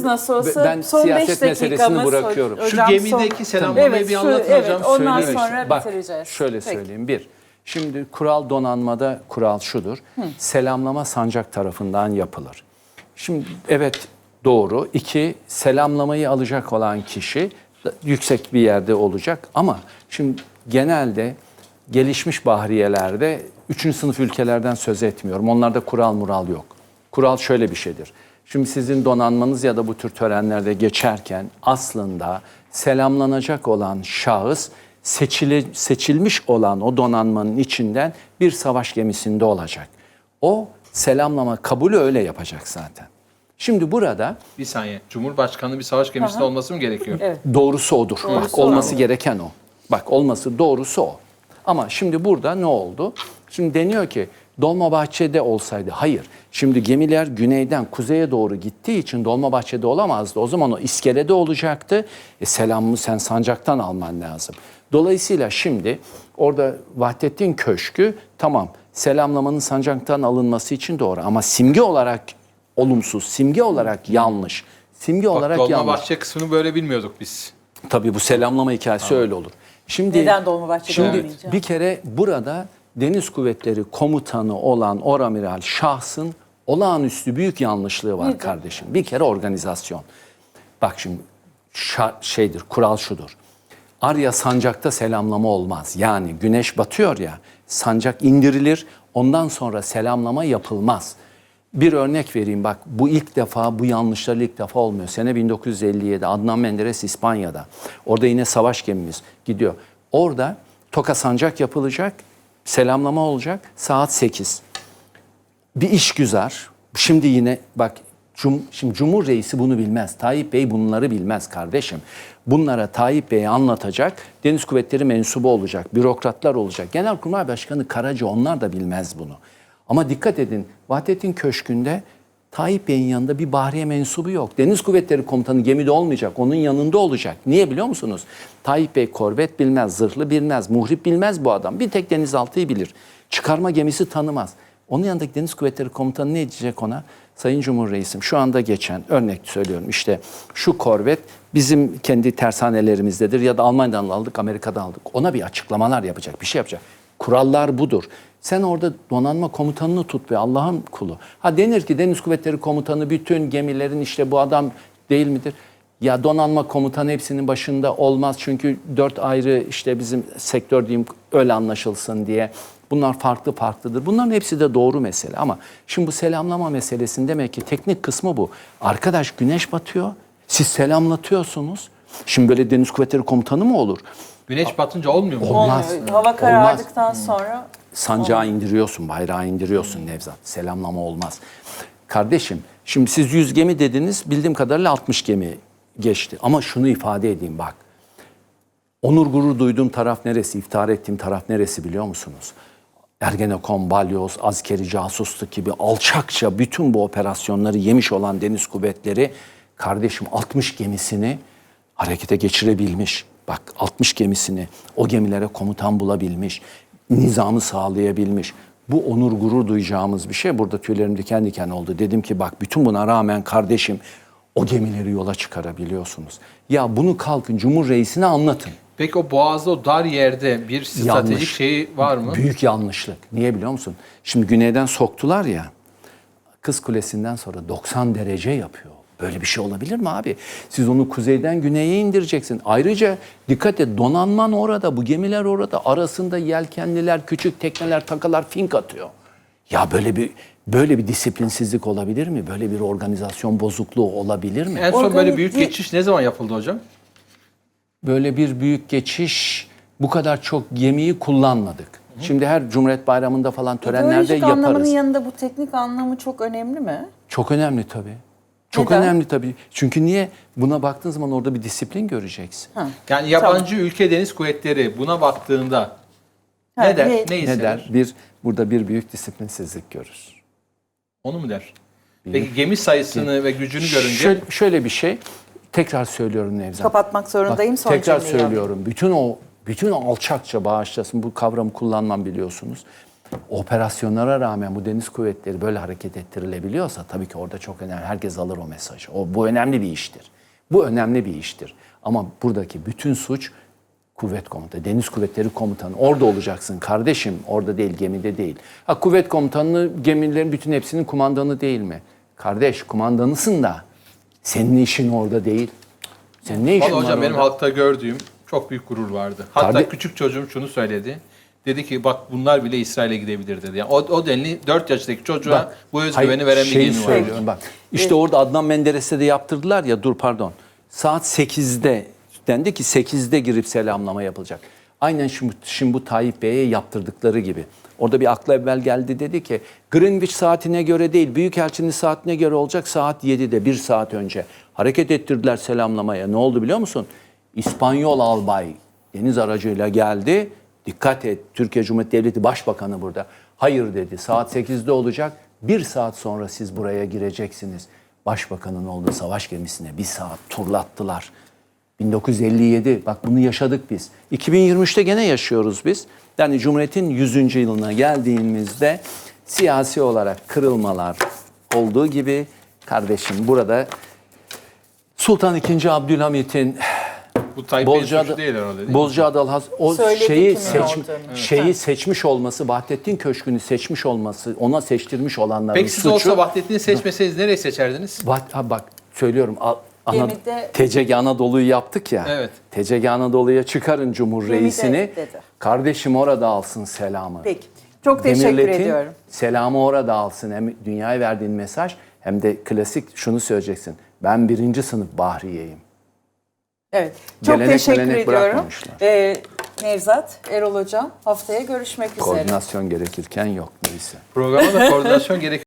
Siz nasıl olsa ben son 5 siyaset meselesini dakikamız bırakıyorum. Şu hocam gemideki son- selamlamayı evet, bir şu- anlatın evet, hocam. Ondan Söyleyeyim sonra. Bak, bitireceğiz. Şöyle Peki. söyleyeyim. Bir, şimdi kural donanmada kural şudur. Selamlama sancak tarafından yapılır. Şimdi evet doğru. İki, selamlamayı alacak olan kişi da- yüksek bir yerde olacak. Ama şimdi genelde gelişmiş bahriyelerde üçüncü sınıf ülkelerden söz etmiyorum. Onlarda kural mural yok. Kural şöyle bir şeydir. Şimdi sizin donanmanız ya da bu tür törenlerde geçerken aslında selamlanacak olan şahıs seçili, seçilmiş olan o donanmanın içinden bir savaş gemisinde olacak. O selamlama kabulü öyle yapacak zaten. Şimdi burada Bir saniye. Cumhurbaşkanı bir savaş gemisinde olması mı gerekiyor? Evet. doğrusu odur. Bak o. olması gereken o. Bak olması doğrusu o. Ama şimdi burada ne oldu? Şimdi deniyor ki Dolmabahçe'de olsaydı. Hayır. Şimdi gemiler güneyden kuzeye doğru gittiği için Dolmabahçe'de olamazdı. O zaman o iskelede olacaktı. E selamımı sen sancaktan alman lazım. Dolayısıyla şimdi orada Vahdettin Köşkü tamam selamlamanın sancaktan alınması için doğru ama simge olarak olumsuz, simge olarak yanlış. Simge Bak, olarak yanlış. Dolmabahçe kısmını böyle bilmiyorduk biz. Tabii bu selamlama hikayesi öyle olur. Şimdi Neden Dolmabahçe'de Şimdi olmayacak? bir kere burada Deniz Kuvvetleri Komutanı olan Oramiral şahsın olağanüstü büyük yanlışlığı var kardeşim. Bir kere organizasyon. Bak şimdi şeydir, kural şudur. Arya sancakta selamlama olmaz. Yani güneş batıyor ya, sancak indirilir, ondan sonra selamlama yapılmaz. Bir örnek vereyim bak bu ilk defa bu yanlışlar ilk defa olmuyor. Sene 1957 Adnan Menderes İspanya'da. Orada yine savaş gemimiz gidiyor. Orada toka sancak yapılacak, selamlama olacak saat 8 bir işgüzar. Şimdi yine bak cum, şimdi Cumhur Reisi bunu bilmez. Tayyip Bey bunları bilmez kardeşim. Bunlara Tayyip Bey'e anlatacak. Deniz Kuvvetleri mensubu olacak. Bürokratlar olacak. Genelkurmay Başkanı Karaca onlar da bilmez bunu. Ama dikkat edin Vahdettin Köşkü'nde Tayyip Bey'in yanında bir bahriye mensubu yok. Deniz Kuvvetleri Komutanı gemide olmayacak. Onun yanında olacak. Niye biliyor musunuz? Tayyip Bey korvet bilmez, zırhlı bilmez, muhrip bilmez bu adam. Bir tek denizaltıyı bilir. Çıkarma gemisi tanımaz. Onun yanındaki Deniz Kuvvetleri Komutanı ne diyecek ona? Sayın Cumhur Reisim şu anda geçen örnek söylüyorum işte şu korvet bizim kendi tersanelerimizdedir ya da Almanya'dan aldık Amerika'dan aldık. Ona bir açıklamalar yapacak bir şey yapacak. Kurallar budur. Sen orada donanma komutanını tut be Allah'ın kulu. Ha denir ki Deniz Kuvvetleri Komutanı bütün gemilerin işte bu adam değil midir? Ya donanma komutanı hepsinin başında olmaz çünkü dört ayrı işte bizim sektör diyeyim öyle anlaşılsın diye. Bunlar farklı farklıdır. Bunların hepsi de doğru mesele ama şimdi bu selamlama meselesinin demek ki teknik kısmı bu. Arkadaş güneş batıyor. Siz selamlatıyorsunuz. Şimdi böyle Deniz Kuvvetleri Komutanı mı olur? Güneş batınca olmuyor mu? Olmaz. Olmuyor. Hava karardıktan sonra Sancağı indiriyorsun, bayrağı indiriyorsun Nevzat. Selamlama olmaz. Kardeşim, şimdi siz 100 gemi dediniz, bildiğim kadarıyla 60 gemi geçti. Ama şunu ifade edeyim bak. Onur gurur duyduğum taraf neresi, iftihar ettiğim taraf neresi biliyor musunuz? Ergenekon, Balyoz, askeri casusluk gibi alçakça bütün bu operasyonları yemiş olan deniz kuvvetleri kardeşim 60 gemisini harekete geçirebilmiş. Bak 60 gemisini o gemilere komutan bulabilmiş, nizamı sağlayabilmiş. Bu onur gurur duyacağımız bir şey. Burada tüylerim diken diken oldu. Dedim ki bak bütün buna rağmen kardeşim o gemileri yola çıkarabiliyorsunuz. Ya bunu kalkın Cumhur Reisine anlatın. Peki o boğazda o dar yerde bir stratejik Yanlış. şey var mı? Büyük yanlışlık. Niye biliyor musun? Şimdi güneyden soktular ya. Kız Kulesi'nden sonra 90 derece yapıyor. Böyle bir şey olabilir mi abi? Siz onu kuzeyden güneye indireceksin. Ayrıca dikkat et donanman orada, bu gemiler orada. Arasında yelkenliler, küçük tekneler, takalar fink atıyor. Ya böyle bir böyle bir disiplinsizlik olabilir mi? Böyle bir organizasyon bozukluğu olabilir mi? En son böyle Organize- büyük geçiş ne zaman yapıldı hocam? böyle bir büyük geçiş bu kadar çok gemiyi kullanmadık. Şimdi her Cumhuriyet Bayramı'nda falan törenlerde ideolojik anlamının yaparız. yanında bu teknik anlamı çok önemli mi? Çok önemli tabii. Çok Neden? önemli tabii. Çünkü niye? Buna baktığın zaman orada bir disiplin göreceksin. Ha. Yani yabancı ülke deniz kuvvetleri buna baktığında Ha, ne der? ne- Ne, der? Bir, burada bir büyük disiplinsizlik görür. Onu mu der? Peki gemi sayısını ve gücünü görünce Şöyle, şöyle bir şey, tekrar söylüyorum Nevzat. Kapatmak zorundayım. Bak, Son tekrar söylüyorum. Bütün o bütün o alçakça bağışlasın bu kavramı kullanmam biliyorsunuz. Operasyonlara rağmen bu deniz kuvvetleri böyle hareket ettirilebiliyorsa tabii ki orada çok önemli. Herkes alır o mesajı. O, bu önemli bir iştir. Bu önemli bir iştir. Ama buradaki bütün suç kuvvet komutanı, deniz kuvvetleri komutanı. Orada olacaksın kardeşim. Orada değil, gemide değil. Ha kuvvet komutanı gemilerin bütün hepsinin kumandanı değil mi? Kardeş kumandanısın da senin işin orada değil. Senin ne işin Vallahi var hocam benim orada? halkta gördüğüm çok büyük gurur vardı. Hatta Karde- küçük çocuğum şunu söyledi. Dedi ki bak bunlar bile İsrail'e gidebilir dedi. Yani o, o denli 4 yaşındaki çocuğa Bak, bu özgüveni veren bir şeyi gemi var. bak. İşte orada Adnan Menderes'e de yaptırdılar ya dur pardon. Saat 8'de dendi ki 8'de girip selamlama yapılacak. Aynen şimdi, şimdi bu Tayyip Bey'e yaptırdıkları gibi. Orada bir akla evvel geldi dedi ki Greenwich saatine göre değil Büyükelçinin saatine göre olacak saat 7'de bir saat önce. Hareket ettirdiler selamlamaya. Ne oldu biliyor musun? İspanyol albay deniz aracıyla geldi. Dikkat et Türkiye Cumhuriyeti Devleti Başbakanı burada. Hayır dedi saat 8'de olacak. Bir saat sonra siz buraya gireceksiniz. Başbakanın olduğu savaş gemisine bir saat turlattılar. 1957 bak bunu yaşadık biz. 2023'te gene yaşıyoruz biz. Yani Cumhuriyet'in 100. yılına geldiğimizde siyasi olarak kırılmalar olduğu gibi kardeşim burada Sultan II. Abdülhamit'in Bu Tayyip Bey'in Bozcaada, suçu değil herhalde değil mi? Bozcaada Has- o Söyledi şeyi kimin seç, olduğunu. şeyi seçmiş olması, Vahdettin Köşkü'nü seçmiş olması, ona seçtirmiş olanların Peki siz suçu. olsa Vahdettin'i seçmeseydiniz nereye seçerdiniz? Vah- ha bak söylüyorum. A- Ana, Gemide- TCG Anadolu'yu yaptık ya. Evet. TCG Anadolu'ya çıkarın Cumhur Gemide Reisini. dedi. Kardeşim orada alsın selamı. Peki. Çok teşekkür Demirlet'in ediyorum. selamı orada alsın. Hem dünyaya verdiğin mesaj hem de klasik şunu söyleyeceksin. Ben birinci sınıf Bahriyeyim. Evet. Çok Gelenek teşekkür melenek ediyorum. bırakmamışlar. Ee, Nevzat, Erol Hocam haftaya görüşmek üzere. Koordinasyon gerekirken yok neyse. Programa da koordinasyon gerek.